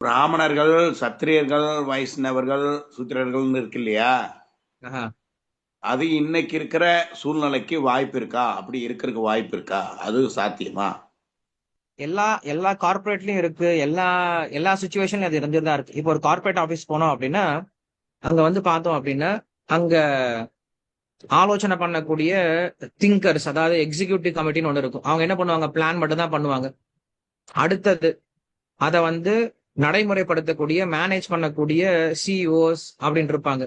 பிராமணர்கள் சத்திரியர்கள் வைஷ்ணவர்கள் சூத்திரர்கள்னு இருக்கு இல்லையா. அது இன்னைக்கு இருக்கிற சூழ்நிலைக்கு வாய்ப்பு இருக்கா? அப்படி இருக்கிறதுக்கு வாய்ப்பு இருக்கா? அது சாத்தியமா? எல்லா எல்லா கார்பரேட்லயும் இருக்கு. எல்லா எல்லா சுச்சுவேஷன்லயும் அது இருந்துதான் இருக்கு. இப்போ ஒரு கார்பரேட் ஆபீஸ் போனோம் அப்படின்னா அங்க வந்து பார்த்தோம் அப்படின்னா அங்க ஆலோசனை பண்ணக்கூடிய திங்கர்ஸ் அதாவது எக்ஸிகியூட்டிவ் கமிட்டின்னு ஒன்று இருக்கும். அவங்க என்ன பண்ணுவாங்க? பிளான் மட்டும் தான் பண்ணுவாங்க. அடுத்தது அதை வந்து நடைமுறைப்படுத்தக்கூடிய மேனேஜ் பண்ணக்கூடிய சிஇஓஸ் அப்படின்னு இருப்பாங்க.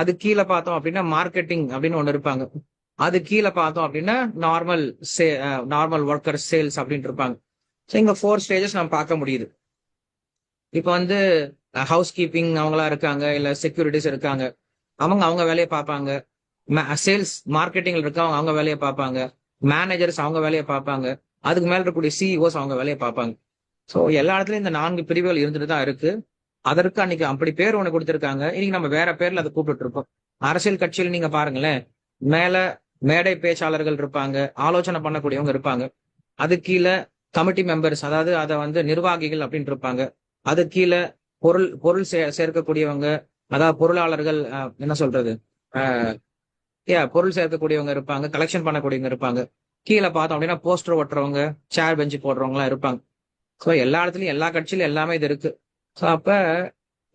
அது கீழே பார்த்தோம் அப்படின்னா மார்க்கெட்டிங் அப்படின்னு ஒன்று இருப்பாங்க. அது கீழே பார்த்தோம் அப்படின்னா normal say normal worker sales அப்படின்னு இருப்பாங்க. ஸோ இங்கே ஃபோர் ஸ்டேஜஸ் நம்ம பார்க்க முடியுது. இப்போ வந்து ஹவுஸ் கீப்பிங் அவங்களா இருக்காங்க இல்லை செக்யூரிட்டிஸ் இருக்காங்க. அவங்க அவங்க வேலையை பார்ப்பாங்க. சேல்ஸ் மார்க்கெட்டிங்ல இருக்கவங்க அவங்க வேலையை பார்ப்பாங்க. மேனேஜர்ஸ் அவங்க வேலையை பார்ப்பாங்க. அதுக்கு மேல இருக்கக்கூடிய சிஇஓஸ் அவங்க வேலையை பார்ப்பாங்க. ஸோ எல்லா இடத்துலயும் இந்த நான்கு பிரிவுகள் இருந்துட்டு தான் இருக்கு. அதற்கு அன்னைக்கு அப்படி பேர் ஒன்று கொடுத்திருக்காங்க. இன்னைக்கு நம்ம வேற பேர்ல அதை கூப்பிட்டு இருக்கோம் அரசியல் கட்சியில் நீங்க பாருங்களேன். மேல மேடை பேச்சாளர்கள் இருப்பாங்க. ஆலோசனை பண்ணக்கூடியவங்க இருப்பாங்க. அது கீழே கமிட்டி மெம்பர்ஸ் அதாவது அதை வந்து நிர்வாகிகள் அப்படின்ட்டு இருப்பாங்க. அது கீழே பொருள் பொருள் சே சேர்க்கக்கூடியவங்க அதாவது பொருளாளர்கள் என்ன சொல்றது? ஏ பொருள் சேர்க்கக்கூடியவங்க இருப்பாங்க. கலெக்ஷன் பண்ணக்கூடியவங்க இருப்பாங்க. கீழே பார்த்தோம் அப்படின்னா போஸ்டர் ஒட்டுறவங்க சேர் பெஞ்சு போடுறவங்கலாம் இருப்பாங்க. ஸோ எல்லா இடத்துலயும் எல்லா கட்சியிலும் எல்லாமே இது இருக்கு. ஸோ அப்ப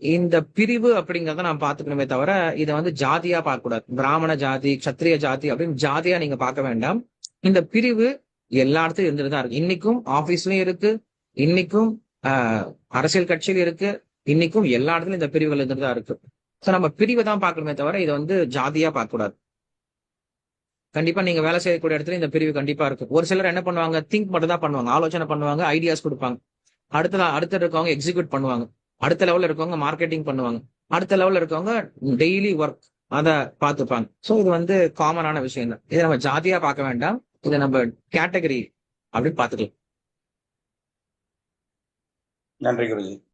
இந்த பிரிவு அப்படிங்கறத நான் பாத்துக்கணுமே தவிர இதை வந்து ஜாதியா பார்க்க கூடாது பிராமண ஜாதி கத்திரிய ஜாதி அப்படின்னு ஜாதியா நீங்க பார்க்க வேண்டாம். இந்த பிரிவு எல்லா இடத்துலயும் இருந்துட்டு தான் இருக்கு. இன்னைக்கும் ஆபீஸ்லயும் இருக்கு. இன்னைக்கும் ஆஹ், அரசியல் கட்சியிலும் இருக்கு. இன்னைக்கும் எல்லா இடத்துலயும் இந்த பிரிவுகள் இருந்துட்டு தான் இருக்கு. ஸோ நம்ம பிரிவை தான் பார்க்கணுமே தவிர இதை வந்து ஜாதியா பார்க்க கூடாது கண்டிப்பா நீங்க வேலை செய்யக்கூடிய இடத்துல இந்த பிரிவு கண்டிப்பா இருக்கும். ஒரு சிலர் என்ன பண்ணுவாங்க? திங்க் மட்டும் தான் பண்ணுவாங்க. ஆலோசனை பண்ணுவாங்க ஐடியாஸ் கொடுப்பாங்க. அடுத்த அடுத்த இருக்கவங்க எக்ஸிக்யூட் பண்ணுவாங்க. அடுத்த லெவல்ல இருக்கவங்க மார்க்கெட்டிங் பண்ணுவாங்க. அடுத்த லெவல்ல இருக்கவங்க டெய்லி ஒர்க் அதை பார்த்துப்பாங்க. ஸோ இது வந்து காமனான விஷயம் தான் இதை நம்ம ஜாதியா பார்க்க வேண்டாம். இதை நம்ம கேட்டகரி அப்படின்னு பார்த்துக்கலாம். நன்றி குருஜி.